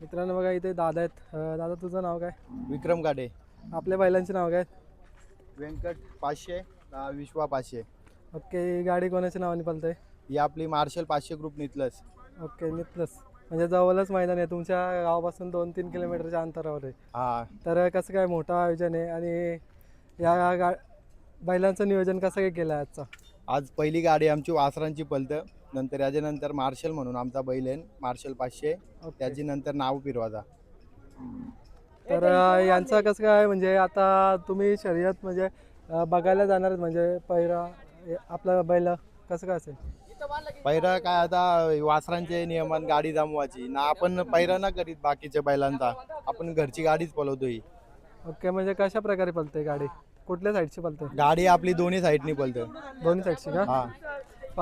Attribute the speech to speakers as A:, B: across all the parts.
A: मित्रांनो बघा इथे दादा आहेत. अं, दादा तुझं नाव काय?
B: विक्रम गाडे.
A: आपल्या बैलांचे नाव काय?
B: व्यंकट पाचशे अं, विश्वा पाचशे.
A: ओके ही गाडी कोणाच्या नावाने पलते?
B: ही आपली मार्शल पाचशे ग्रुप निघलंच
A: ओके नितलस. म्हणजे जवळच मैदान आहे. तुमच्या गावापासून दोन तीन किलोमीटरच्या अंतरावर आहे.
B: हा.
A: तर कसं काय मोठं आयोजन आहे? आणि या गा बैलांचं नियोजन कसं काय केलं आहे आजचं?
B: आज पहिली गाडी आमची वासरांची पलतं. नंतर याच्यानंतर मार्शल म्हणून आमचा बैल आहे मार्शल पाचशे. त्याची नंतर नाव फिरवाचा
A: तर यांचं कसं काय म्हणजे आता तुम्ही शर्यत म्हणजे बघायला जाणार म्हणजे पहिला हे आपलं बैल कसं काय असेल?
B: पैरा काय आता वासरांचे नियमन गाडी जमवायची. ना आपण पैरा ना करीत बाकीच्या बैलांचा. आपण घरची गाडीच पलवतो ही
A: ओके म्हणजे कशा प्रकारे पलते गाडी? कुठल्या साईडची पलते
B: गाडी आपली दोन्ही साईडनी पलतं
A: दोन्ही साईडची का?
B: हा.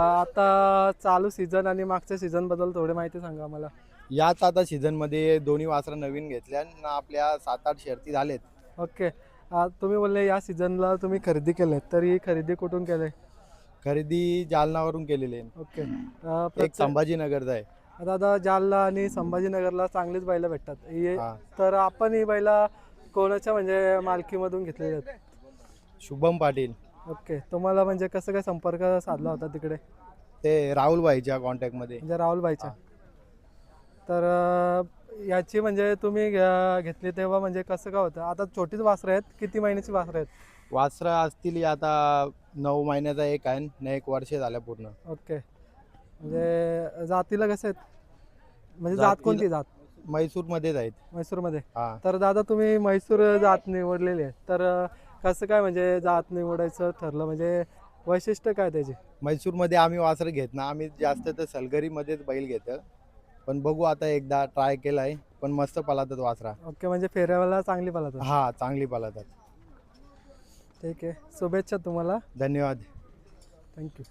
A: आता चालू सीझन आणि मागच्या सीझनबद्दल थोडी माहिती सांगा मला
B: याच आता सीझनमध्ये दोन्ही वासरं नवीन घेतल्या आपल्या सात आठ शर्ती झालेत.
A: ओके. आ, तुम्ही बोलले या सीझनला तुम्ही खरेदी केले तर ही खरेदी कुठून केले
B: खरेदी जालनावरून केलेली आहे.
A: ओके.
B: एक
A: प्रत्येक-
B: संभाजीनगरचा आहे.
A: आता आता जालना आणि संभाजीनगरला चांगलीच बैलं भेटतात. हे-
B: हा.
A: तर आपण ही बैला कोणाच्या म्हणजे मालकीमधून घेतलेली आहेत?
B: शुभम पाटील.
A: ओके. तुम्हाला म्हणजे कसं काय संपर्क साधला होता तिकडे?
B: ते राहुल भाईच्या कॉन्टॅक्टमध्ये.
A: म्हणजे राहुलबाईच्या तर अ, याची म्हणजे तुम्ही घ्या- घेतली तेव्हा म्हणजे कसं काय होतं? आता छोटीच वासरं आहेत किती महिन्याची वासरं आहेत?
B: वासरा असतील आता नऊ महिन्याचा एक आहे न एक वर्ष झाल्या पूर्ण.
A: ओके. म्हणजे जातीला कसं आहेत? म्हणजे जात
B: जातीला-
A: कोणती जात?
B: म्हैसूर मध्येच आहेत.
A: म्हैसूरमध्ये
B: हा.
A: तर दादा तुम्ही म्हैसूर जात निवडलेली आहे. तर अ, कसं काय म्हणजे जात निवडायचं ठरलं? म्हणजे वैशिष्ट्य काय त्याचे?
B: म्हैसूरमध्ये आम्ही वासर घेत ना आम्ही जास्त तर सलगरी मध्येच बैल घेत. पण बघू आता एकदा ट्राय केलाय पण मस्त पलातात वासरा.
A: ओके म्हणजे फेऱ्याला चांगली पाला
B: हा चांगली पलातात
A: ठीक आहे. शुभेच्छा तुम्हाला.
B: धन्यवाद.
A: थँक्यू